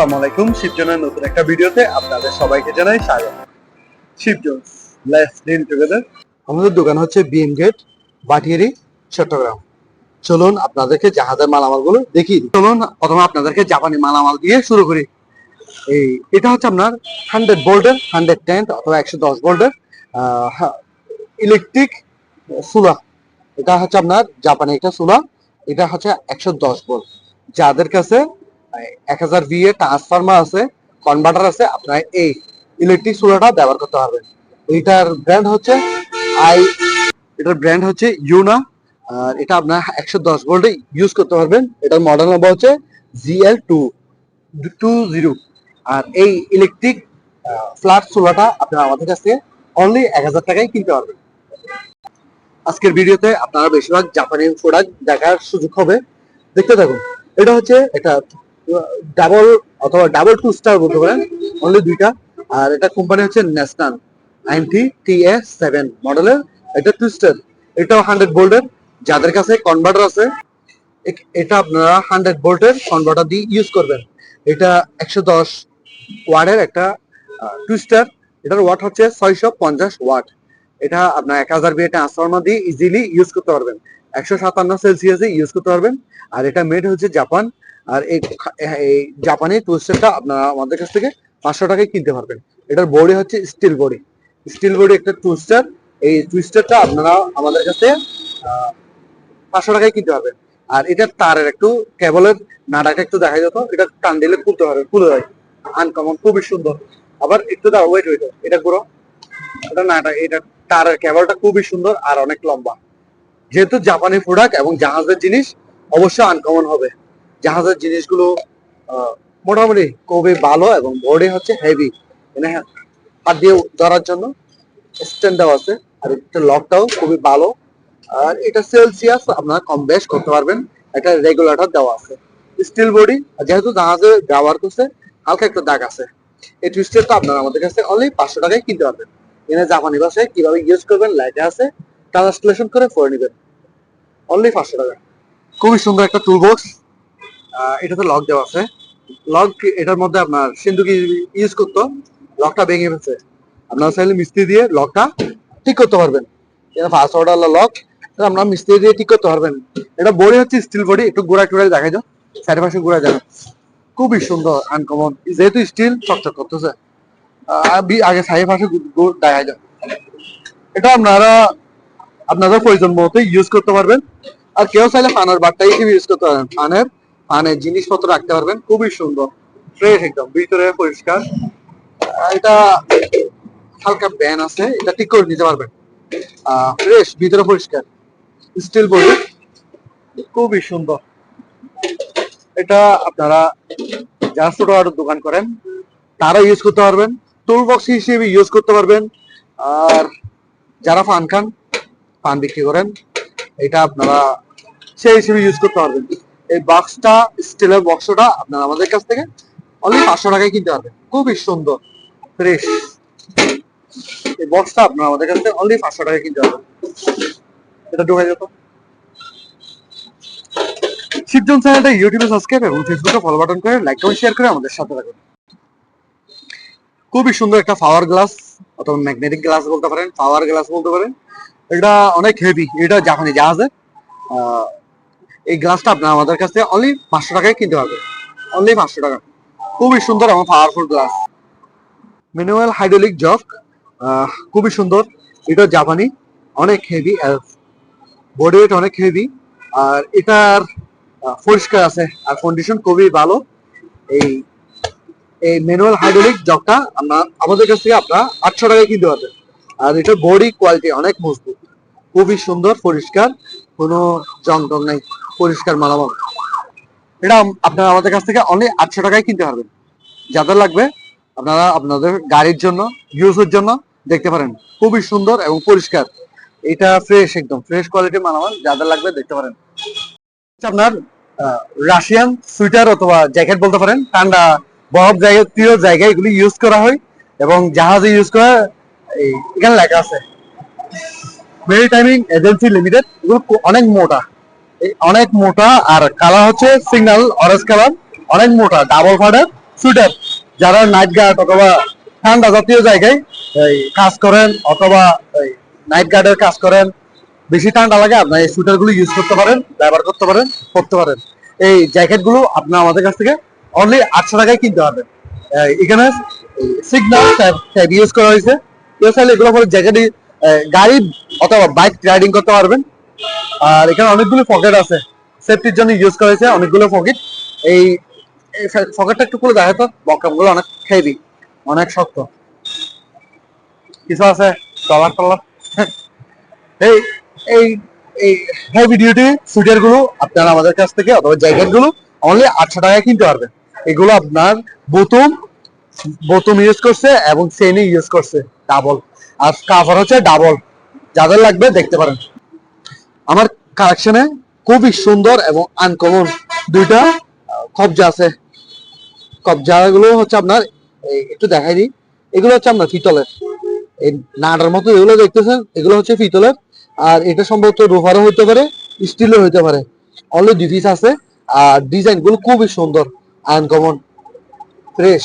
আসসালামু আলাইকুম, শিবজনের নতুন একটা ভিডিওতে আপনাদের সবাইকে জানাই স্বাগত। শিবজন লেটস ডিল টুগেদার আমাদের দোকান হচ্ছে বিএম গেট বাটিয়ারি, চট্টগ্রাম। চলুন আপনাদেরকে জাহাজের মালামালগুলো দেখি চলুন প্রথমে আপনাদেরকে জাপানি মালামাল দিয়ে শুরু করি। এই, এটা হচ্ছে আপনার হান্ড্রেড ভোল্টের হান্ড্রেড টেন অথবা একশো দশ ভোল্টের ইলেকট্রিক সুলা। এটা হচ্ছে আপনার জাপানি একটা সুলা। এটা হচ্ছে একশো দশ ভোল্ট যাদের কাছে এক হাজার ভি এর ট্রান্সফার্মার আছে কনভার্টার আছে, আপনার এই ইলেকট্রিক সোলারটা ব্যবহার করতে পারবেন এটার ব্র্যান্ড হচ্ছে আই এটার ব্র্যান্ড হচ্ছে ইউনা আর এটা আপনার একশো দশ ভোল্টে ইউজ করতে পারবেন। এটার মডেল নাম্বার হচ্ছে জিএল টু টু জিরো আর এই ইলেকট্রিক ফ্ল্যাট সোলারটা আপনারা আমাদের কাছ অনলি এক হাজার টাকায় কিনতে পারবেন। আজকের ভিডিওতে আপনারা বেশিরভাগ জাপানি প্রোডাক্ট দেখার সুযোগ হবে। দেখতে থাকুন। এটা হচ্ছে একটা ডাবল অথবা ডাবল টু স্টার বলতে পারেন অনলি দুইটা। আর এটা কোম্পানি হচ্ছে national ninety T S seven মডেলের এটা টু স্টার এটাও হান্ড্রেড বোল্টের যাদের কাছে কনভার্টার আছে এটা আপনারা হান্ড্রেড বোল্টের কনভার্টার দিয়ে ইউজ করবেন। এটা একশো দশ ওয়ার্ডের একটা টু স্টার এটার ওয়াট হচ্ছে ছয়শো পঞ্চাশ ওয়াট। এটা আপনার এক হাজার বিয়ে ট্রান্সফর্মার দিয়ে ইজিলি ইউজ করতে পারবেন। একশো সাতান্ন সেলসিয়াসে ইউজ করতে পারবেন। আর এটা মেড হচ্ছে জাপান। আর এই জাপানি টুইস্টারটা আপনারা আমাদের কাছ থেকে পাঁচশো টাকায় কিনতে পারবেন। এটার বডি হচ্ছে স্টিল বডি স্টিল বডি একটা টুইস্টার এই টুইস্টারটা আপনারা আমাদের কাছে পাঁচশো টাকায় কিনতে পারবেন। আর এটা তারের একটু, কেবলের নাটাকে একটু দেখা যেত এটা টান দিলে খুলতে পারবে খুলে যায়। আনকমন খুবই সুন্দর। আবার একটু দাও ওয়েট ওয়েট এটা পুরো এটা নাটা এটা তারের কেবলটা খুবই সুন্দর আর অনেক লম্বা। যেহেতু জাপানি প্রোডাক্ট এবং জাহাজের জিনিস অবশ্যই আনকমন হবে। জাহাজের জিনিসগুলো মোটামুটি খুবই ভালো এবং বডি হচ্ছে হেভি মানে হাত দিয়ে ধরার জন্য স্ট্যান্ড দেওয়া আছে। আর এটা লকটাও খুবই ভালো। আর এটা সেলসিয়াস আপনারা কম বেশ করতে পারবেন। একটা রেগুলেটর দেওয়া আছে। স্টিল বডি যেহেতু জাহাজে ব্যবহার করছে, হালকা একটু দাগ আছে। এই টুইস্টারটা আপনারা আমাদের কাছে অনলি পাঁচশো টাকায় কিনতে পারবেন। এনে জাপানি ভাষায় কীভাবে ইউজ করবেন লাইটে আছে। ট্রান্সলেশন করে পরে নেবেন। অনলি পাঁচশো টাকা। খুবই সুন্দর একটা টুল বক্স এটাতে লক দেওয়া আছে। লক এটার মধ্যে আপনার সিন্ধুকি ইউজ করতো। লকটা ভেঙে ফেলছে। আপনারা চাইলে মিস্ত্রি দিয়ে লকটা ঠিক করতে পারবেন। এটা ফার্স্ট অর্ডার লক আপনারা মিস্ত্রি দিয়ে ঠিক করতে পারবেন। এটা বডি হচ্ছে স্টিল বডি। একটু গোড়া টোড়াই দেখা যায় চারি পাশে গোড়া যাবে খুবই সুন্দর আনকমন যেহেতু স্টিল চকচক করতেছে। আগে সাইড পাশে গু- গু- দেখা যায় এটা আপনারা আপনাদের প্রয়োজন মতো ইউজ করতে পারবেন। আর কেউ চাইলে বারটা হিসেবে ইউজ করতে পারবেন ফানের ফানের জিনিসপত্র রাখতে পারবেন। খুবই সুন্দর ফ্রেশ একদম, ভিতরে পরিষ্কার। এটা হালকা ব্যান আছে, এটা ঠিক করে নিতে পারবেন। ফ্রেশ ভিতরে পরিষ্কার। স্টিল বডি খুবই সুন্দর। এটা আপনারা যারা ছোট আরও দোকান করেন তারা ইউজ করতে পারবেন। টুল বক্স হিসেবে ইউজ করতে পারবেন। আর যারা ফান খান পান বিক্রি করেন, এটা আপনারা সেই হিসেবে ইউজ করতে পারবেন। এই বক্সটা স্টিলের বক্সটা আপনারা আমাদের কাছ থেকে অনলি পাঁচশো টাকায় কিনতে পারবেন। খুবই সুন্দর ফ্রেশ এই বক্সটা আপনারা আমাদের কাছ থেকে অনলি পাঁচশো টাকায় কিনতে পারবেন। এটা ঢোকা যেত শিবজন চ্যানেলটা ইউটিউবে সাবস্ক্রাইব এবং ফেসবুকে ফলো বাটন করে লাইক কমেন্ট শেয়ার করে আমাদের সাথে থাকুন। খুবই সুন্দর একটা পাওয়ার গ্লাস অথবা ম্যাগনেটিক গ্লাস বলতে পারেন পাওয়ার গ্লাস বলতে পারেন। এটা অনেক হেভি এটা জাপানি জাহাজে এই গ্লাসটা আপনার আমাদের কাছ অনলি পাঁচশো টাকায় কিনতে পারবেন অনলি পাঁচশো টাকা। খুবই সুন্দর এবং powerful glass manual hydraulic jug খুবই সুন্দর। এটা জাপানি, অনেক হেভি বডি ওয়েট অনেক হেভি আর এটার পরিষ্কার আছে, আর কন্ডিশন খুবই ভালো। এই এই ম্যানুয়াল হাইড্রোলিক জগটা আমরা আমাদের কাছ থেকে আপনারা আটশো টাকায় কিনতে পারবেন আর এটার বডি কোয়ালিটি অনেক মজবুত। খুবই সুন্দর, পরিষ্কার, কোনো জং টং নাই, পরিষ্কার মালামাল। এটা আপনারা আমাদের কাছ থেকে অনলি আটশো টাকায় কিনতে পারবেন। যাদের লাগবে, আপনারা আপনাদের গাড়ির জন্য ইউজের জন্য দেখতে পারেন। খুবই সুন্দর এবং পরিষ্কার। এটা ফ্রেশ একদম ফ্রেশ কোয়ালিটির মালামাল, যাদের লাগবে দেখতে পারেন। আপনার রাশিয়ান সুইটার অথবা জ্যাকেট বলতে পারেন। ঠান্ডা, বরফ জাতীয় জায়গায় এগুলি ইউজ করা হয় এবং জাহাজে ইউজ করা এখানে লেখা আছে। মেরি টাইমিং এজেন্সি লিমিটেড এগুলো অনেক মোটা। অনেক মোটা, আর কালার হচ্ছে সিগন্যাল অরেঞ্জ কালার অনেক মোটা ডাবল ফাডার সুইটার যারা নাইট গার্ড অথবা ঠান্ডা জাতীয় জায়গায় কাজ করেন, অথবা নাইট গার্ডের কাজ করেন, বেশি ঠান্ডা লাগে, আপনার এই সুইটার ইউজ করতে পারেন, ব্যবহার করতে পারেন পরতে পারেন। এই জ্যাকেটগুলো আপনার আমাদের কাছ থেকে অনলি আটশো টাকায় কিনতে পারবেন। এখানে সিগন্যাল ট্যাব ইউজ করা হয়েছে। এগুলো পরে জ্যাকেট গাড়ি অথবা বাইক রাইডিং করতে পারবেন। আর এখানে অনেকগুলো পকেট আছে। সেফটির জন্য ইউজ করা হয়েছে অনেকগুলো পকেট এই পকেটটা একটু খুলে দেখা তো। বকামগুলো অনেক হেভি অনেক শক্ত। কিছু আছে? ডলার টলার এই এই এই হেভি ডিউটি সুইটারগুলো আপনারা আমাদের কাছ থেকে অথবা জ্যাকেটগুলো অনলি আটশো টাকায় কিনতে পারবেন এগুলো আপনার বোতম বোতম ইউজ করছে এবং চেনি ইউজ করছে ডাবল আর কাভার হচ্ছে ডাবল যাদের লাগবে দেখতে পারেন। আমার কালেকশনে খুবই সুন্দর এবং আনকমন দুইটা কবজা আছে। কবজা গুলো হচ্ছে আপনার একটু দেখাই দিই। এগুলো হচ্ছে আপনার পিতলের। এই নাড়ার মতো এগুলো দেখতেছেন? এগুলো হচ্ছে পিতলের। আর এটা সম্ভবত রোফারও হতে পারে স্টিলও হইতে পারে। অনলি দুই পিস আছে। আর ডিজাইনগুলো খুবই সুন্দর আনকমন ফ্রেশ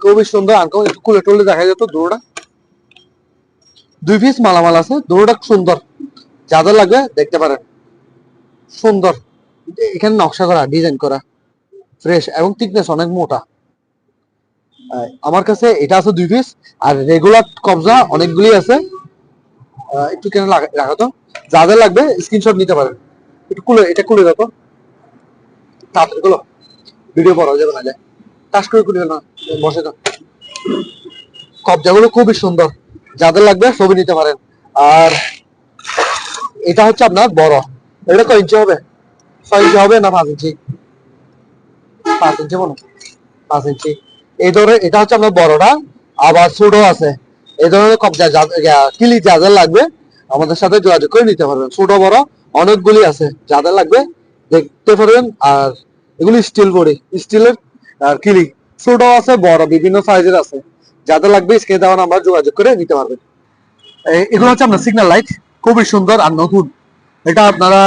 খুবই সুন্দর আনকমন একটু খুলে টুলে দেখা যেত দুটোটা দুই পিস মালামাল আছে দুটোটা সুন্দর। যাদের লাগবে দেখতে পারেন। সুন্দর। এখানে নকশা করা ডিজাইন করা। ফ্রেশ এবং থিকনেস অনেক মোটা। আমার কাছে এটা আছে দুই পিস আর রেগুলার কবজা অনেকগুলি আছে। একটু কেন রাখো তো? যাদের লাগবে স্ক্রিনশট নিতে পারেন। একটু খুলে, এটা কুলে তো তাড়াতাড়ি খুলো। ভিডিও করা যাবে না যায় টাস করে খুলে না বসে তো কবজাগুলো খুবই সুন্দর। যাদের লাগবে ছবি নিতে পারেন। আর এটা হচ্ছে আপনার বড়। এটা কয় ইঞ্চি হবে? ছয় ইঞ্চি হবে না পাঁচ ইঞ্চি পাঁচ ইঞ্চি হয়। পাঁচ ইঞ্চি এই ধরনের, এটা হচ্ছে আপনার বড়টা। আবার ছোট আছে। এই ধরনের কবজা কিলি যাদের লাগবে, আমাদের সাথে যোগাযোগ করে নিতে পারবেন। ছোট, বড় অনেকগুলি আছে। যাদের লাগবে দেখতে পারবেন। আর এগুলি স্টিল বডি। স্টিলের, আর কিলি। ছোট আছে, বড়, বিভিন্ন সাইজের আছে। যাদের লাগবে স্ক্রিনে দেওয়া নাম্বার যোগাযোগ করে নিতে পারবেন। এগুলো হচ্ছে আপনার সিগন্যাল লাইট খুবই সুন্দর আর নতুন। এটা আপনারা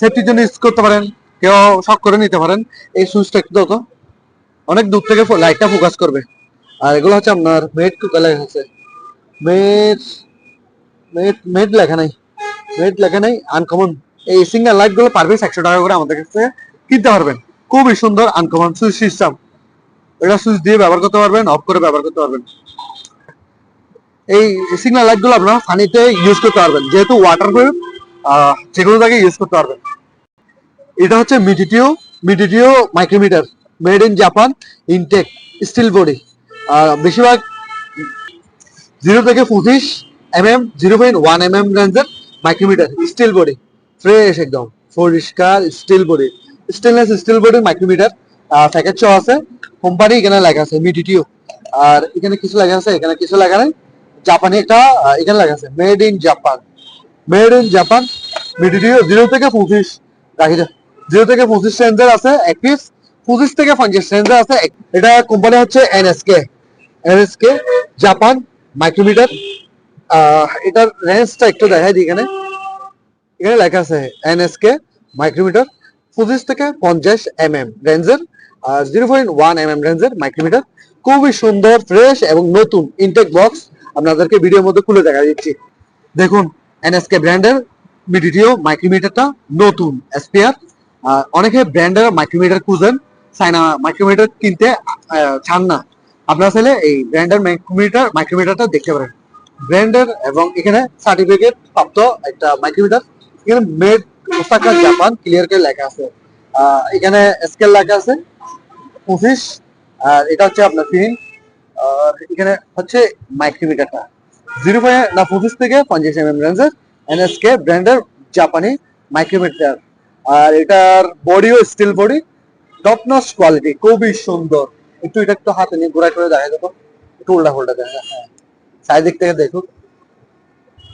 সেফটির জন্য ইউজ করতে পারেন, কেউ শখ করে নিতে পারেন। এই সুইচটা একটু তো অনেক দূর থেকে লাইটটা ফোকাস করবে। আর এগুলো হচ্ছে আপনার কুকার লেখা আছে। মেড মেড মেড লেখা নাই। মেড লেখা নাই আনকমন এই সিঙ্গেল লাইটগুলো পারবে একশো টাকা করে আমাদের কাছে কিনতে পারবেন। খুবই সুন্দর আনকমন সুইচ সিস্টেম এটা সুইচ দিয়ে ব্যবহার করতে পারবেন অফ করে ব্যবহার করতে পারবেন। এই সিগন্যাল লাইটগুলো আপনারা পানিতে ইউজ করতে পারবেন, যেহেতু ওয়াটার প্রুফ যেগুলো তাকে ইউজ করতে পারবেন। এটা হচ্ছে Mitutoyo Mitutoyo micrometer made in Japan intact steel body বেশিরভাগ জিরো থেকে পঁচিশ M M zero point one M M রেঞ্জের মাইক্রোমিটার স্টিল বডি ফ্রেশ একদম, পরিষ্কার steel body stainless steel body micrometer packet সহ আছে। কোম্পানি এখানে লেখা আছে মিডিটিও আর এখানে কিছু লেখা আছে, এখানে কিছু লেখা নেই। জাপানি একটা এখানে লেখা আছে made in Japan made in Japan Mitutoyo zero থেকে পঁচিশ। রাখি জিরো থেকে পঁচিশ রেঞ্জের আছে, এক পিস পঁচিশ থেকে পঞ্চাশ রেঞ্জের আছে এটা কোম্পানি হচ্ছে এনএসকে এনএসকে জাপান মাইক্রোমিটার এটার রেঞ্জটা একটু দেখাই দিই এখানে। এখানে লেখা আছে এনএসকে মাইক্রোমিটার পঁচিশ থেকে পঞ্চাশ এম এম রেঞ্জের zero point one M M micrometer খুবই সুন্দর ফ্রেশ এবং নতুন ইনটেক বক্স আপনাদেরকে ভিডিওর মধ্যে খুলে দেখা দিচ্ছি। দেখুন এনএসকে ব্র্যান্ডের মিডিটিও মাইক্রোমিটারটা নতুন এসপিআর অনেকে ব্র্যান্ডের মাইক্রোমিটার খুঁজেন, চায়না মাইক্রোমিটার কিনতে চান না। আপনারা চাইলে এই ব্র্যান্ডের মাইক্রোমিটার মাইক্রোমিটারটা দেখতে পারেন। ব্র্যান্ডের এবং এখানে সার্টিফিকেট প্রাপ্ত একটা মাইক্রোমিটার এখানে মেড ওসাকা জাপান ক্লিয়ার করে লেখা আছে। এখানে স্কেল লেখা আছে। পঁচিশ আর এটা হচ্ছে আপনার পিন আর এখানে হচ্ছে মাইক্রোমিটারটা জিরো পয়েন্ট না পঁচিশ থেকে পঞ্চাশ এম এম রেঞ্জের এনএসকে ব্র্যান্ডের জাপানি মাইক্রোমিটার আর এটার বডিও steel body top notch quality খুবই সুন্দর। একটু এটা একটু হাতে নিয়ে ঘোরা করে দেখা যেত একটু উল্টা ফুল্টা দেখা হ্যাঁ। সাইড দিক থেকে দেখুন।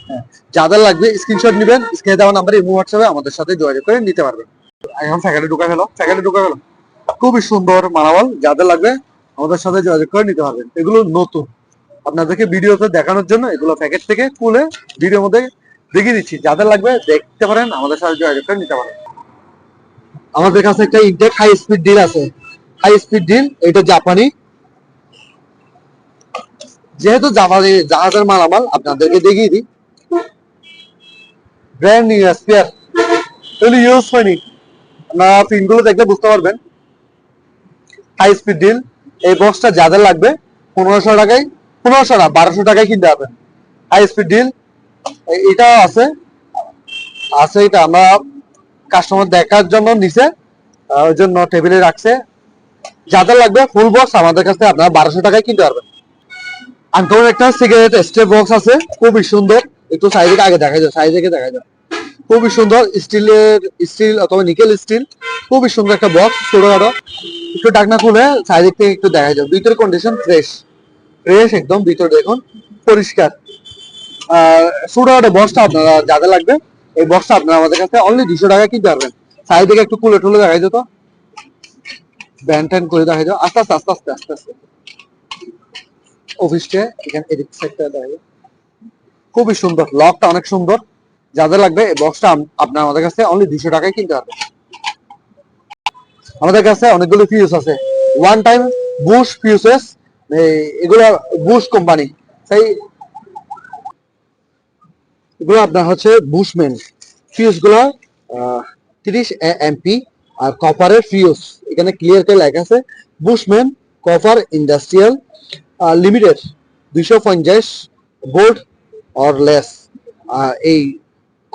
হ্যাঁ যাদের লাগবে স্ক্রিনশট নেবেন স্ক্রিনে দেওয়া নাম্বারে ইমো হোয়াটসঅ্যাপে আমাদের সাথে যোগাযোগ করে নিতে পারবেন। এখন প্যাকেটে ঢুকা গেল প্যাকেটে ঢুকা গেল। খুবই সুন্দর মালামাল যাদের লাগবে আমাদের সাথে যোগাযোগ করে নিতে পারবেন। এগুলো নতুন। আপনাদেরকে ভিডিওতে দেখানোর জন্য এগুলো প্যাকেট থেকে খুলে ভিডিওর মধ্যে দেখিয়ে দিচ্ছি। যাদের লাগবে দেখতে পারেন, আমাদের সাথে যোগাযোগ করে নিতে পারেন। আমাদের কাছে একটা ইনটেক হাই স্পিড ডিল আছে। হাই স্পিড ডিল এটা জাপানি। যেহেতু জাপানি, জাহাজের মালামাল আপনাদেরকে দেখিয়ে দিই। ব্র্যান্ড নিউ স্পেয়ার এগুলো ইউজ হয়নি। আপনারা পিনগুলো দেখলে বুঝতে পারবেন। হাই স্পিড ডিল এই বক্সটা যাদের লাগবে, পনেরোশো টাকায়, পনেরোশো না, বারোশো টাকায় কিনতে পারবেন হাই স্পিড ডিল এটা আছে। আছে এটা আমরা কাস্টমার দেখার জন্য নিচে ওই জন্য টেবিলে রাখছে। যাদের লাগবে ফুল বক্স আমাদের কাছে আপনারা বারোশো টাকায় কিনতে পারবেন। আনকমন একটা সিগারেট স্টেপ বক্স আছে, খুবই সুন্দর। একটু সাইডে আগে দেখা যায় থেকে দেখা যায় খুবই সুন্দর স্টিলের স্টিল, অথবা নিকেল স্টিল। খুবই সুন্দর একটা বক্স ছোটখাটো। একটু ডাকনা খুলে সাইড থেকে একটু দেখা যায় ভিতরে কন্ডিশন ফ্রেশ ফ্রেশ একদম ভিতরে দেখুন, পরিষ্কার। আর ছোটখাটো বক্সটা আপনারা যাদের লাগবে, এই বক্সটা আপনারা আমাদের কাছে অনলি দুশো টাকা কিনতে পারবেন। সাইড থেকে একটু কুলে টুলে দেখা যেত। ব্যান ট্যান করে দেখা যায় আস্তে আস্তে আস্তে আস্তে আস্তে। আস্তে অফিসটা এখানে এদিক সাইডটা দেখা যায় খুবই সুন্দর। লকটা অনেক সুন্দর। যাদের লাগবে এই বক্সটা আপনার আমাদের কাছে অনলি দুশো টাকায় কিনতে পারবেন। আমাদের কাছে অনেকগুলো ফিউজ আছে। ওয়ান টাইম বুশ ফিউজেস এগুলো বুশ কোম্পানি সেই এগুলো আপনার হচ্ছে বুশম্যান ফিউজগুলো তিরিশ এমপি আর কপারের ফিউজ এখানে ক্লিয়ার করে লেখা আছে বুশম্যান কপার ইন্ডাস্ট্রিয়াল লিমিটেড দুইশো পঞ্চাশ বোল্ট অর লেস এই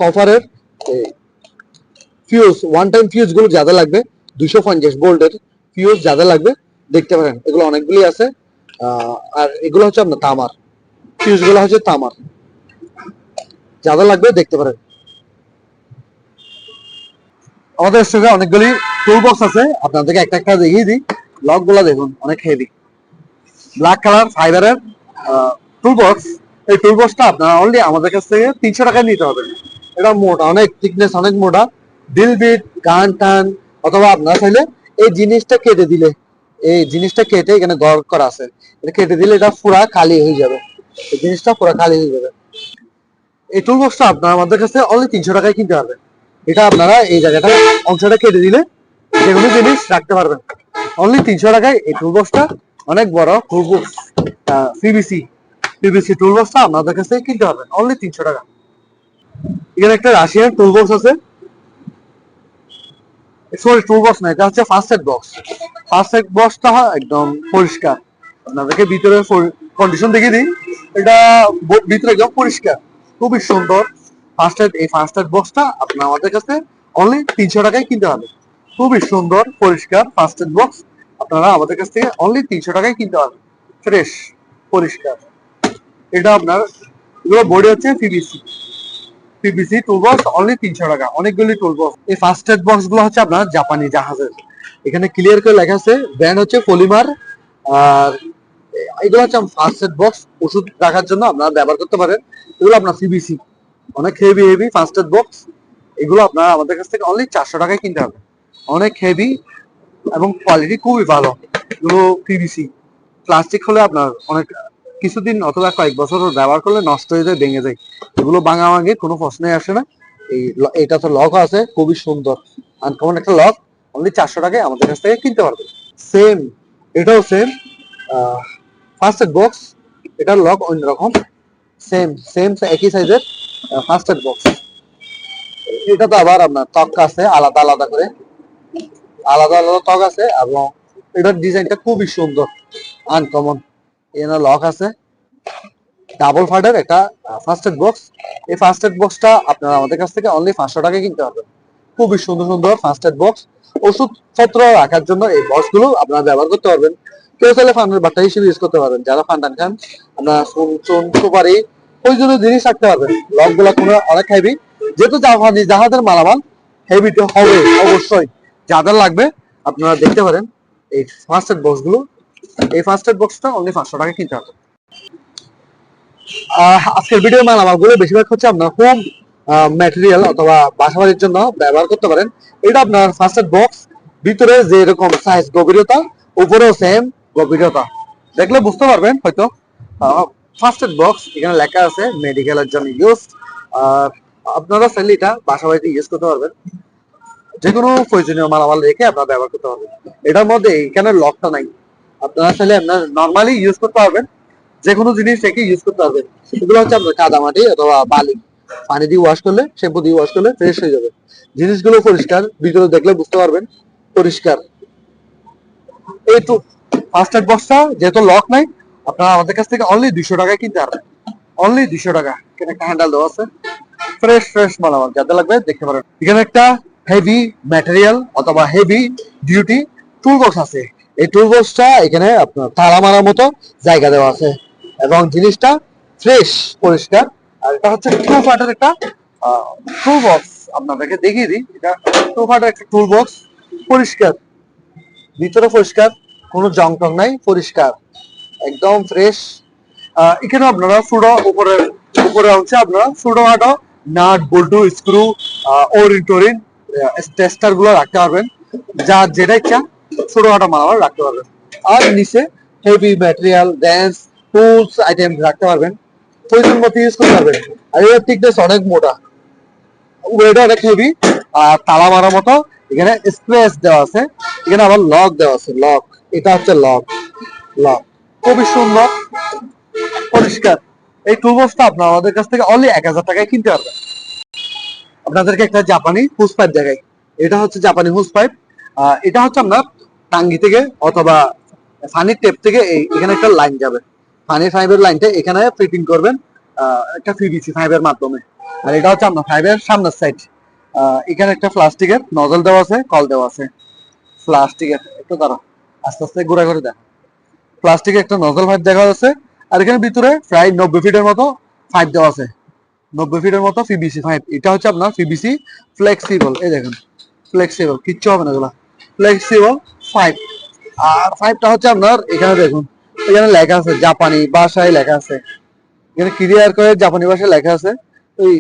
কপারের ফিউজ ওয়ান টাইম ফিউজগুলো যাদের লাগবে, দুইশো পঞ্চাশ বোল্টের ফিউজ যাদের লাগবে, দেখতে পারেন, এগুলো অনেকগুলি আছে। আর এগুলো হচ্ছে আপনার তামার ফিউজগুলো হচ্ছে তামার। যাদের লাগবে দেখতে পারেন। আমাদের স্টকে অনেকগুলি টুল বক্স আছে, আপনাদেরকে একটা একটা দেখিয়ে দিই। লকগুলা দেখুন, অনেক হেভি ব্ল্যাক কালার ফাইবারের টুল বক্স এই টুল বক্সটা আপনারা অনলি আমাদের কাছ থেকে তিনশো টাকায় নিতে হবে। এটা মোটা, অনেক থিকনেস অনেক মোটা। ডিল বিট গান টান, অথবা আপনারা চাইলে এই জিনিসটা কেটে দিলে, এই জিনিসটা কেটে এখানে গড় করা আছে। এটা কেটে দিলে এটা পুরা খালি হয়ে যাবে। এই জিনিসটা পুরা খালি হয়ে যাবে। এই টুল বক্সটা আপনারা আমাদের কাছে অনলি তিনশো টাকায় কিনতে পারবেন। এটা আপনারা এই জায়গাটা অংশটা কেটে দিলে যে কোনো জিনিস রাখতে পারবেন। অনলি তিনশো টাকায় এই টুল বক্সটা অনেক বড় tool box PVC PVC tool বক্সটা আপনাদের কাছে কিনতে পারবেন। অনলি তিনশো টাকা। এখানে একটা রাশিয়ান টুল বক্স আছে। সরি টুল বক্স না, এটা হচ্ছে first aid box first aid বক্সটা একদম পরিষ্কার। আপনাদেরকে ভিতরে কন্ডিশন দেখিয়ে দিই। এটা ভিতরে একদম পরিষ্কার। খুবই সুন্দর। ফার্স্ট এড এই ফার্স্ট এড বক্সটা আপনার আমাদের কাছে অনলি তিনশো টাকায় কিনতে হবে। খুবই সুন্দর, পরিষ্কার ফার্স্ট এড বক্স আপনারা আমাদের কাছ থেকে অনলি তিনশো টাকায় কিনতে হবে ফ্রেশ পরিষ্কার। এটা আপনার এগুলো বডি হচ্ছে PVC PVC tool box only তিনশো টাকা। অনেকগুলি টুল বক্স এই ফার্স্ট এড বক্সগুলো হচ্ছে আপনার জাপানি জাহাজের। এখানে ক্লিয়ার করে লেখা আছে ব্র্যান্ড হচ্ছে পলিমার আর এগুলো হচ্ছে ফার্স্ট এড বক্স ওষুধ রাখার জন্য আপনারা ব্যবহার করতে পারেন। এগুলো আপনার পিবিসি অনেক heavy heavy first aid box এগুলো আপনারা আমাদের কাছ থেকে অনলি চারশো টাকায় কিনতে হবে। অনেক হেভি এবং কোয়ালিটি খুবই ভালো। এগুলো পিভিসি প্লাস্টিক হলে আপনার অনেক কিছুদিন অথবা কয়েক বছর ব্যবহার করলে নষ্ট হয়ে যায়, ভেঙে যায়। এগুলো ভাঙা ভাঙে কোনো প্রশ্নই আসে না। এই এটা তো লক আছে, খুবই সুন্দর। আনকমন একটা লক অনলি চারশো টাকায় আমাদের কাছ থেকে কিনতে পারবে। সেম এটাও সেম ফার্স্ট এড বক্স এটার লক অন্যরকম সেম সেম একই সাইজের ফার্স্ট এড বক্স এটা তো আবার আপনার ত্বক আছে, আলাদা আলাদা করে। আলাদা আলাদা ত্বক আছে এবং এটার ডিজাইনটা খুবই সুন্দর, আনকমন। লক আছে। ডাবল ফাইডার একটা ফার্স্ট এড বক্স এই ফার্স্ট এড বক্সটা আপনারা আমাদের কাছ থেকে অনলি পাঁচশো টাকায় কিনতে পারবেন খুবই সুন্দর সুন্দর ফার্স্ট এড বক্স ওষুধ পত্র রাখার জন্য এই বক্সগুলো আপনারা ব্যবহার করতে পারবেন। কেউ চাইলে ফান্ডের বাট্টা হিসেবে ইউজ করতে পারবেন। যারা ফান্ড টান খান। আপনারা চুন সুপারি, প্রয়োজনীয় জিনিস রাখতে পারবেন। লকগুলা কোনো অনেক হেভি যেহেতু জাহাজি, জাহাজের মালামাল হেভি তো হবে অবশ্যই। যাদের লাগবে, আপনারা দেখতে পারেন এই ফার্স্ট এড বক্সগুলো এই ফার্স্ট এড বক্সটা অনলি পাঁচশো টাকা কিনতে হবে। আজকের ভিডিও মালামালগুলো বেশিরভাগ হচ্ছে আপনার হোম ম্যাটেরিয়াল অথবা বাসাবাড়ির জন্য ব্যবহার করতে পারেন। এটা আপনার ফার্স্ট এড বক্স ভিতরে যে এরকম সাইজ গভীরতা, উপরেও সেম গভীরতা। দেখলে বুঝতে পারবেন হয়তো। ফার্স্ট এড বক্স এখানে লেখা আছে মেডিকেলের জন্য ইউজ আপনারা চাইলে এটা বাসা বাড়িতে ইউজ করতে পারবেন। যে কোনো প্রয়োজনীয় মালামাল রেখে আপনারা ব্যবহার করতে পারবেন। এটার মধ্যে এখানে লকটা নাই। আপনারা চাইলে আপনার নর্মালি ইউজ করতে পারবেন। যে কোনো জিনিস রেখে ইউজ করতে পারবেন। এগুলো হচ্ছে আপনার কাদামাটি অথবা বালি। পানি দিয়ে ওয়াশ করলে শ্যাম্পু দিয়ে ওয়াশ করলে ফ্রেশ হয়ে যাবে। জিনিসগুলো পরিষ্কার, ভিতরে দেখলে বুঝতে পারবেন, পরিষ্কার। এই তো ফার্স্ট এড বক্সটা যেহেতু লক নাই, আপনারা আমাদের কাছ থেকে অনলি দুশো টাকায় কিনতে পারবেন। অনলি দুশো টাকা। এখানে একটা হ্যান্ডেল দেওয়া আছে। ফ্রেশ ফ্রেশ মালামাল যাতে লাগবে দেখতে পারেন। এখানে একটা হেভি ম্যাটেরিয়াল অথবা হেভি ডিউটি টুল বক্স আছে। এই টুল বক্সটা এখানে আপনার তালা মারার মতো জায়গা দেওয়া আছে। এবং জিনিসটা ফ্রেশ পরিষ্কার। আর এটা হচ্ছে টু ফাটের একটা টুল বক্স আপনাদেরকে দেখিয়ে দিই, এটা টু ফাটের একটা টুল বক্স পরিষ্কার। ভিতরে পরিষ্কার, কোনো জং টং নাই, পরিষ্কার। একদম ফ্রেশ এখানে আপনারা ফুডো উপরে উপরে অংশে আপনারা ফুডো হাটো নাট বল্টু স্ক্রু ওরিন টোরিন টেস্টারগুলো রাখতে পারবেন। যা যেটা ইচ্ছা ছোট খাটো মালামাল রাখতে পারবেন। আর নিচে হেভি ম্যাটেরিয়াল ড্যান্স টুলস আইটেম রাখতে পারবেন। প্রয়োজন মতো ইউজ করতে পারবেন। আর এর থিকনেস অনেক মোটা। অনেক হেভি আর তালা মারার মতো। এখানে স্পেস দেওয়া আছে। এখানে আবার লক দেওয়া আছে। লক এটা হচ্ছে লক লক খুবই সুন্দর। পরিষ্কার। এই টুলবক্সটা আপনার আমাদের কাছ থেকে অনলি এক হাজার টাকায় কিনতে পারবেন। আপনাদেরকে একটা জাপানি হুস পাইপ দেখাই। এটা হচ্ছে জাপানি হুস পাইপ এটা হচ্ছে আপনার টাঙ্গি থেকে অথবা ফানির টেপ থেকে এখানে একটা লাইন যাবে। ফানির ফাইভের লাইনটা এখানে ফিটিং করবেন একটা পিভিসি ফাইভের মাধ্যমে। আর এটা হচ্ছে আপনার ফাইভের সামনের সাইড এখানে একটা প্লাস্টিকের নজল দেওয়া আছে, কল দেওয়া আছে। প্লাস্টিকের, একটু দাঁড়া আস্তে আস্তে ঘুরে ঘুরে দেখা। প্লাস্টিকের একটা নজল পাইপ দেখা যাচ্ছে, আর এখানে ভিতরে প্রায় নব্বই ফিটের মতো পাইপ দেওয়া আছে। নব্বই ফিটের মতো পিবিসি পাইপ এটা হচ্ছে আপনার পিবিসি ফ্লেক্সিবল এই দেখেন ফ্লেক্সিবল কিচ্ছু হবে না এগুলা। ফ্লেক্সিবল পাইপ আর পাইপটা হচ্ছে আপনার, এখানে দেখুন, এখানে লেখা আছে জাপানি ভাষায় লেখা আছে। এখানে ক্লিয়ার করে জাপানি ভাষায় লেখা আছে। ওই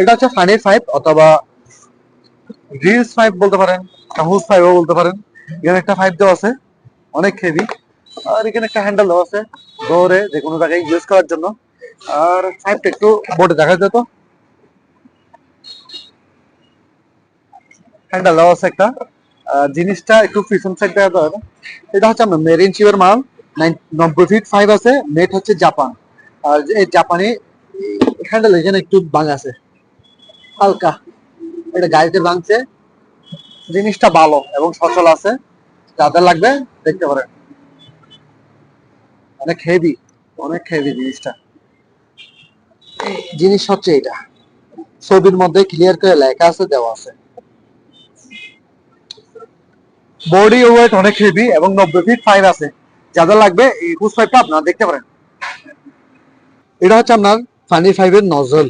এটা হচ্ছে ফানির পাইপ অথবা রিলস পাইপ বলতে পারেন হুস পাইপও বলতে পারেন। এখানে একটা পাইপ দেওয়া আছে, অনেক হেভি আর এখানে একটা হ্যান্ডেল দেওয়া আছে, দৌড়ে যে কোনো জায়গায় ইউজ করার জন্য। আর পাইপটা একটু বোর্ডে দেখা যেত। হ্যান্ডেল দেওয়া আছে একটা জিনিসটা একটু পিছন সাইড এটা হচ্ছে আমরা মেরিন চিপের মাল। নব্বই ফিট ফাইভ আছে। নেট হচ্ছে জাপান আর এই জাপানি হ্যান্ডেল এখানে একটু ভাঙা হালকা। এটা গাড়িতে ভাঙছে। জিনিসটা ভালো এবং সচল আছে। যাদের লাগবে দেখতে পারেন। অনেক হেভি অনেক হেভি জিনিসটা। জিনিস হচ্ছে এটা। ছবির মধ্যে ক্লিয়ার করে লেখা আছে, দেওয়া আছে। বডি ওয়েট অনেক হেভি এবং নব্বই ফিট ফাইভ আছে। যাদের লাগবে, এই হুস পাইপটা আপনারা দেখতে পারেন। এটা হচ্ছে আপনার ফানি ফাইভের নজল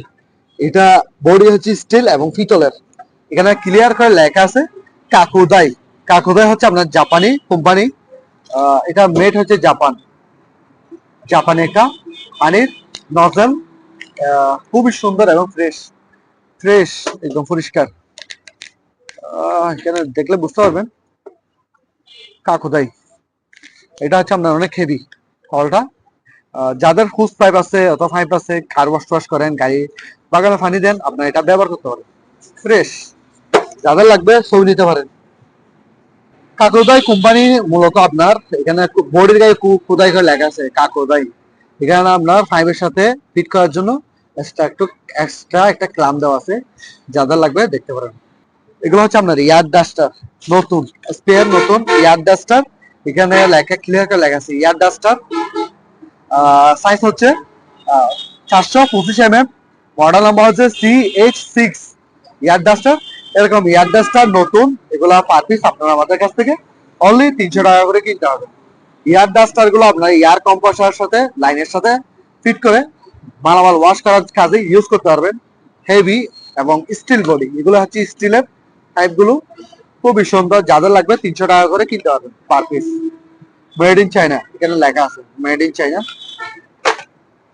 এটা বডি হচ্ছে স্টিল এবং পিতলের। এখানে ক্লিয়ার করে লেখা আছে কাকুদাই কাকুদাই হচ্ছে আপনার জাপানি কোম্পানি এটা মেড হচ্ছে জাপান জাপানি একটা পানির নজল খুবই সুন্দর এবং ফ্রেশ ফ্রেশ একদম পরিষ্কার। এখানে দেখলে বুঝতে পারবেন। এটা হচ্ছে আপনার অনেক হেভি যাদের হুস পাইপ আছে অথবা পাইপ আছে কার ওয়াশ করেন গাড়ি বাগানে পানি দেন, আপনার এটা ব্যবহার করতে পারেন ফ্রেশ যাদের লাগবে নিতে পারেন। কাকোদাই কোম্পানি মূলত আপনার এখানে বোর্ডের গায়ে কোদাই করে লেখা আছে কাকোদাই এখানে আপনার ফাইভের সাথে ফিট করার জন্য এক্সট্রা একটু এক্সট্রা একটা ক্লাম দেওয়া আছে। যাদের লাগবে দেখতে পারেন। এগুলো হচ্ছে আপনার ইয়ার ডাস্টার, নতুন স্পেয়ার নতুন ইয়ার ডাস্টার। এখানে লেখা ক্লিয়ার করে লেখা আছে, ইয়ার ডাস্টার। সাইজ হচ্ছে চারশো পঁচিশ এম এম মডেল নাম্বার হচ্ছে C H six air duster, এরকম ইয়ার ডাস্টার নতুন, এগুলা পার পিস আপনারা আমাদের কাছ থেকে। অনলি তিনশো টাকা করে কিনতে হবে। ইয়ার ডাস্টারগুলো আপনার ইয়ার কম্প্রেসারের সাথে লাইনের সাথে ফিট করে মালামাল ওয়াশ করার কাজে ইউজ করতে পারবেন। হেভি এবং স্টিল বডি এগুলো হচ্ছে স্টিলের টাইপগুলো খুবই সুন্দর। যাদের লাগবে তিনশো টাকা করে কিনতে পারবেন per piece made in China এখানে লেখা আছে মেড ইন চায়না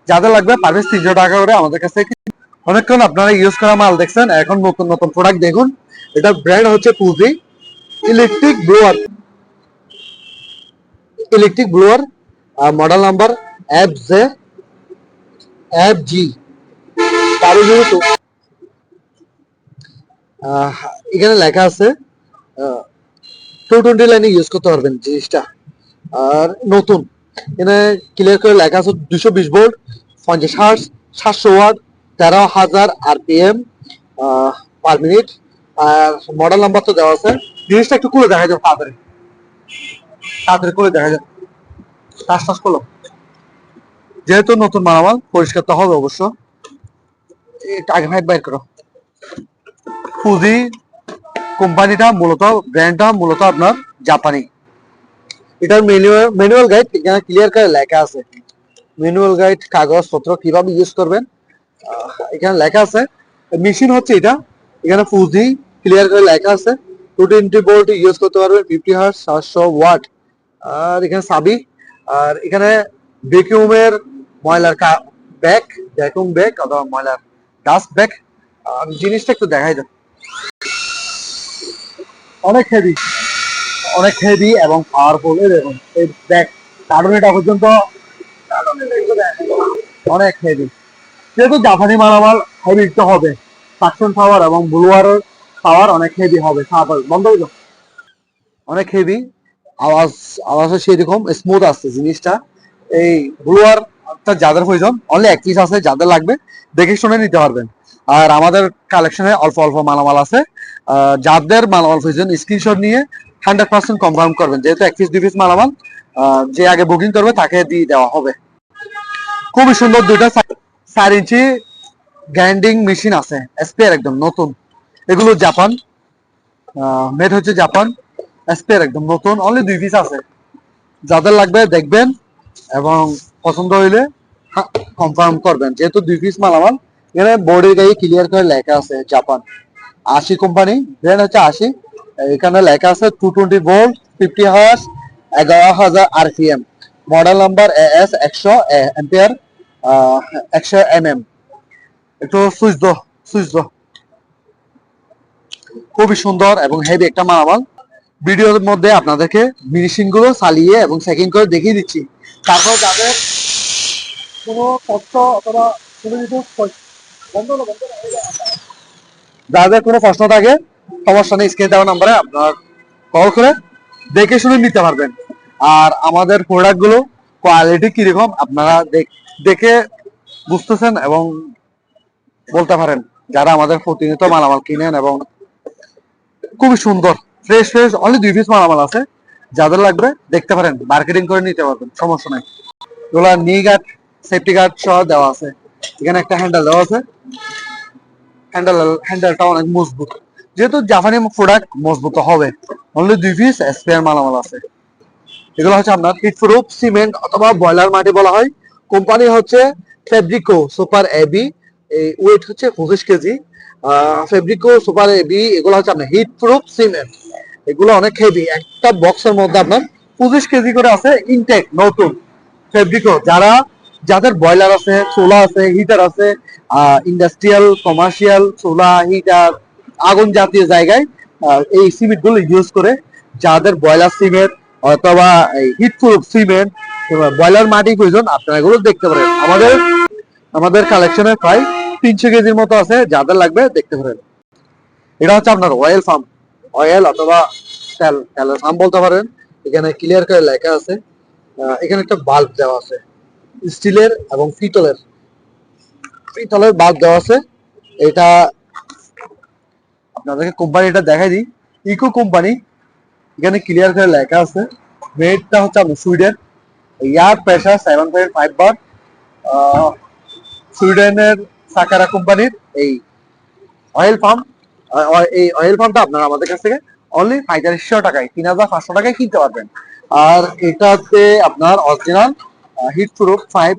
যাদের লাগবে পার পিস তিনশো টাকা করে আমাদের কাছে অনেকক্ষণ আপনারা ইউজ করা মাল দেখছেন, এখন নতুন নতুন প্রোডাক্ট দেখুন। এটা ব্র্যান্ড হচ্ছে Fuji electric blower electric blower model number F J F G বারো জিরো এখানে লেখা আছে টু টোয়েন্টি লাইনে ইউজ করতে পারবেন জিনিসটা। আর নতুন, এখানে ক্লিয়ার করে লেখা আছে দুশো বিশ ভোল্ট পঞ্চাশ হার্স সাতশো ওয়াট তেরো হাজার আরপিএম পার মিনিট আর মডেল নাম্বার তো দেওয়া আছে। জিনিসটা একটু খুলে দেখা যাবে তাড়াতাড়ি। তাড়াতাড়ি করে দেখা যাবে টাস টাস করল। যেহেতু নতুন মালামাল, পরিষ্কার তো হবে অবশ্য। টাইগার হাইট বাইর করো। ফুজি কোম্পানিটা মূলত ব্র্যান্ডটা মূলত আপনার জাপানি। এটার ম্যানুয়াল ম্যানুয়াল গাইড এখানে ক্লিয়ার করে লেখা আছে। ম্যানুয়াল গাইড কাগজপত্র কীভাবে ইউজ করবেন? এখানে লেখা আছে। মেশিন হচ্ছে এটা। এখানে ফুজি ক্লিয়ার করে লেখা আছে। টু টোয়েন্টি ভোল্ট ইউজ করতে পারবেন ফিফটি হার্স সাতশো ওয়াট আর এখানে সাবি আর এখানে ভ্যাকুমের ময়লার ব্যাগ ভ্যাকুম ব্যাগ অথবা ময়লার ডাস্ট ব্যাগ আমি জিনিসটা একটু দেখাই দেব। অনেক হেভি অনেক হেভি এবং পাওয়ারফুল এই দেখুন। এই ব্যাগ কারণ এটা পর্যন্ত অনেক হেভি যেহেতু জাপানি মালামাল হেভি তো হবে সাকশন পাওয়ার এবং ব্লুয়ারের পাওয়ার অনেক হেভি হবে। স্বাভাবিক বন্ধ হয়ে অনেক হেভি আওয়াজ, আওয়াজও সেরকম স্মুথ আসছে জিনিসটা। এই ব্লুয়ার যাদের প্রয়োজন অনলি এক পিস আছে, যাদের লাগবে, দেখে শুনে নিতে পারবেন। আর আমাদের কালেকশনে অল্প অল্প মালামাল আছে। যাদের মালামাল প্রয়োজন স্ক্রিনশট নিয়ে হান্ড্রেড পার্সেন্ট কনফার্ম করবেন, যেহেতু এক পিস দুই পিস মালামাল যে আগে বুকিং করবে তাকে দিয়ে দেওয়া হবে। খুবই সুন্দর দুইটা চার ইঞ্চি গ্রাইন্ডিং মেশিন আছে স্পেয়ার একদম নতুন। এগুলো জাপান মেড হচ্ছে জাপান স্পেয়ার একদম নতুন অনলি দুই পিস আছে। যাদের লাগবে দেখবেন এবং পছন্দ হইলে কনফার্ম করবেন। যেহেতু দুই পিস মালামাল এখানে বোর্ডের গায়ে ক্লিয়ার করে লেখা আছে জাপান আশি কোম্পানি ব্র্যান্ড হচ্ছে আশি। এখানে লেখা আছে two twenty volt fifty hertz এগারো হাজার RPM model number A S একশো এম্পিয়ার একশো এম এম একটু সুইচ দো সুইচ দো। খুবই সুন্দর এবং হেভি একটা মালামাল। ভিডিওর মধ্যে আপনাদেরকে মেশিনগুলো চালিয়ে এবং সেকেন্ড করে দেখিয়ে দিচ্ছি। তারপর যাদের কোনো কষ্ট অথবা কোনো কিছু যাদের কোনো প্রশ্ন থাকে, সমস্যা নেই, স্ক্রিনে দেওয়া নাম্বারে আপনার কল করে দেখে শুনে নিতে পারবেন। আর আমাদের প্রোডাক্টগুলো কোয়ালিটি কীরকম, আপনারা দেখে বুঝতেছেন এবং বলতে পারেন। যারা আমাদের প্রতিনিয়ত মালামাল কিনেন এবং খুবই সুন্দর ফ্রেশ ফ্রেশ অনলি দুই পিস মালামাল আছে। যাদের লাগবে দেখতে পারেন মার্কেটিং করে নিতে পারবেন, সমস্যা নাই। এগুলা নি গার্ড সেফটি গার্ড সহ দেওয়া আছে। এখানে একটা হ্যান্ডেল দেওয়া আছে। হ্যান্ডেল হ্যান্ডেলটা অনেক মজবুত। যেহেতু জাপানি প্রোডাক্ট মজবুত হবে। অনলি দুই পিস স্পেয়ার মালামাল আছে। এগুলো হচ্ছে আপনার প্রুফ সিমেন্ট অথবা বয়লার মাটি বলা হয়। কোম্পানি হচ্ছে ফেব্রিকো সুপার এবি এই ওয়েট হচ্ছে পঁচিশ কেজি। ফেব্রিকো সুপার এবি এগুলো হচ্ছে আপনার হিট প্রুফ সিমেন্ট এগুলো অনেক হেভি একটা বক্সের মধ্যে আপনার পঁচিশ কেজি করে আছে ইনটেক নতুন ফেব্রিকো যারা যাদের বয়লার আছে সোলা আছে হিটার আছে ইন্ডাস্ট্রিয়াল কমার্শিয়াল সোলা হিটার আগুন জাতীয় জায়গায় এই সিমেন্টগুলো ইউজ করে যাদের বয়লার সিমেন্ট অথবা হিট প্রুফ সিমেন্ট বয়লার মাটি প্রয়োজন, আপনারা এগুলো দেখতে পারেন। আমাদের আমাদের কালেকশনে প্রায় তিনশো কেজির মতো আছে, যাদের লাগবে দেখতে পারেন। এটা হচ্ছে আপনার অয়েল ফার্ম অয়েল অথবা তেল, তেলের ফার্ম বলতে পারেন। এখানে ক্লিয়ার করে লেখা আছে। এখানে একটা বাল্ব দেওয়া আছে। স্টিলের এবং পিতলের। পিতলের বাল্ব দেওয়া আছে। এটা আপনাদেরকে কোম্পানিটা দেখাই দিই। ইকো কোম্পানি এখানে ক্লিয়ার করে লেখা আছে। মেডটা হচ্ছে আপনার Sweden. Air pressure seven point five bar. সুইডেনের সাকারা কোম্পানির এই অয়েল পাম্প এই অয়েল পাম্পটা আপনারা আমাদের কাছ থেকে অনলি পঁয়তাল্লিশশো টাকায়, তিন হাজার পাঁচশো টাকায় কিনতে পারবেন। আর এটাতে আপনার অরিজিনাল হিট প্রুফ পাইপ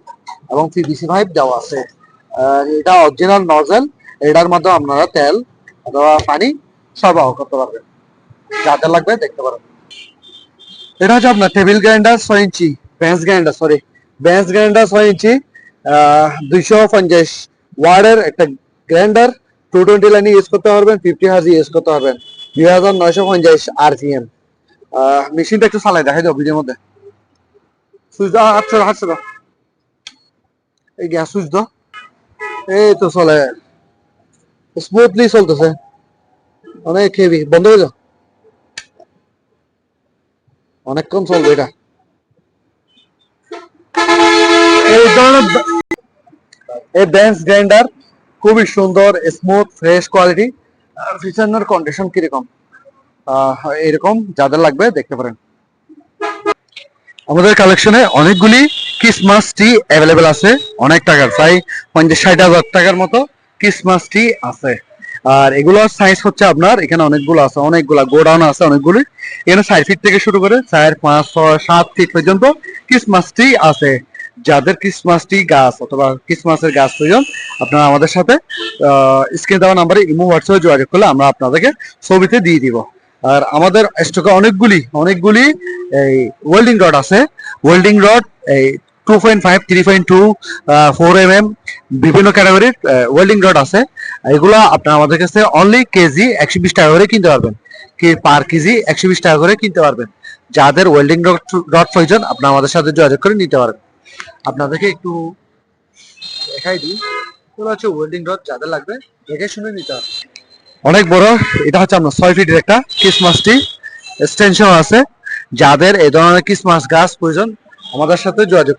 এবং পিভিসি পাইপ দেওয়া আছে। এটা অরিজিনাল নজেল এটার মাধ্যমে আপনারা তেল, অথবা পানি সরবরাহ করতে পারবেন। যাদের লাগবে দেখতে পারেন। এটা হচ্ছে আপনার টেবিল গ্রাইন্ডার ছয় inch bench grinder sorry bench grinder ছয় ইঞ্চি দুইশো পঞ্চাশ ওয়ার্ডের একটা গ্রাইন্ডার টু টোয়েন্টি লাইনে ইউজ করতে পারবেন ফিফটি হার্জি ইউজ করতে পারবেন। দুই হাজার নয়শো পঞ্চাশ আর পি এম মেশিনটা একটু চালাই, দেখাই দাও ভিডিওর মধ্যে। সুইচ দাও হাতছে দাও এই গ্যাস সুইচ দাও এই তো চলে। স্মুথলি চলতেছে। অনেক হেভি। বন্ধ হয়ে যাও অনেকক্ষণ চলবে এটা। এই ধরনের গ্রাইন্ডার খুবই সুন্দর স্মুথ ফ্রেশ কোয়ালিটি আর পিছনের কন্ডিশন কীরকম? এরকম যাদের লাগবে দেখতে পারেন। আমাদের কালেকশনে অনেকগুলি ক্রিসমাস ট্রি অ্যাভেলেবেল আছে। অনেক টাকার, প্রায় পঞ্চাশ, ষাট হাজার টাকার মতো ক্রিসমাস ট্রি আছে। আর এগুলোর সাইজ হচ্ছে আপনার, এখানে অনেকগুলো আছে, অনেকগুলা গোডাউন আছে অনেকগুলি। এখানে চার ফিট থেকে শুরু করে চার, পাঁচ, ছয়, সাত ফিট পর্যন্ত ক্রিসমাস ট্রি আছে। যাদের ক্রিসমাস ট্রি গাছ অথবা ক্রিসমাসের গাছ প্রয়োজন, আপনারা আমাদের সাথে স্ক্রিন দেওয়া নাম্বারে ইমো হোয়াটসঅ্যাপে যোগাযোগ করলে আমরা আপনাদেরকে ছবিতে দিয়ে দিব। আর আমাদের স্টকে অনেকগুলি অনেকগুলি এই ওয়েল্ডিং রড আছে। ওয়েল্ডিং রড এই two point five three point two four M M বিভিন্ন ক্যাটাগরির ওয়েল্ডিং রড আছে। এগুলো আপনার আমাদের কাছে অনলি কেজি একশো বিশ টাকা করে কিনতে পারবেন। কি পার কেজি একশো বিশ টাকা করে কিনতে পারবেন। যাদের ওয়েল্ডিং রড রড প্রয়োজন, আপনারা আমাদের সাথে যোগাযোগ করে নিতে পারবেন আপনাদেরকে একটু দেখাই দিই। এগুলো হচ্ছে ওয়েল্ডিং রড যাদের লাগবে, দেখে শুনে নিতে হবে। অনেক বড়। এটা হচ্ছে আপনার ছয় ফিটের একটা ক্রিসমাস ট্রি এক্সটেনশন আছে। যাদের এই ধরনের ক্রিসমাস গাছ প্রয়োজন, আমাদের সাথে যোগাযোগ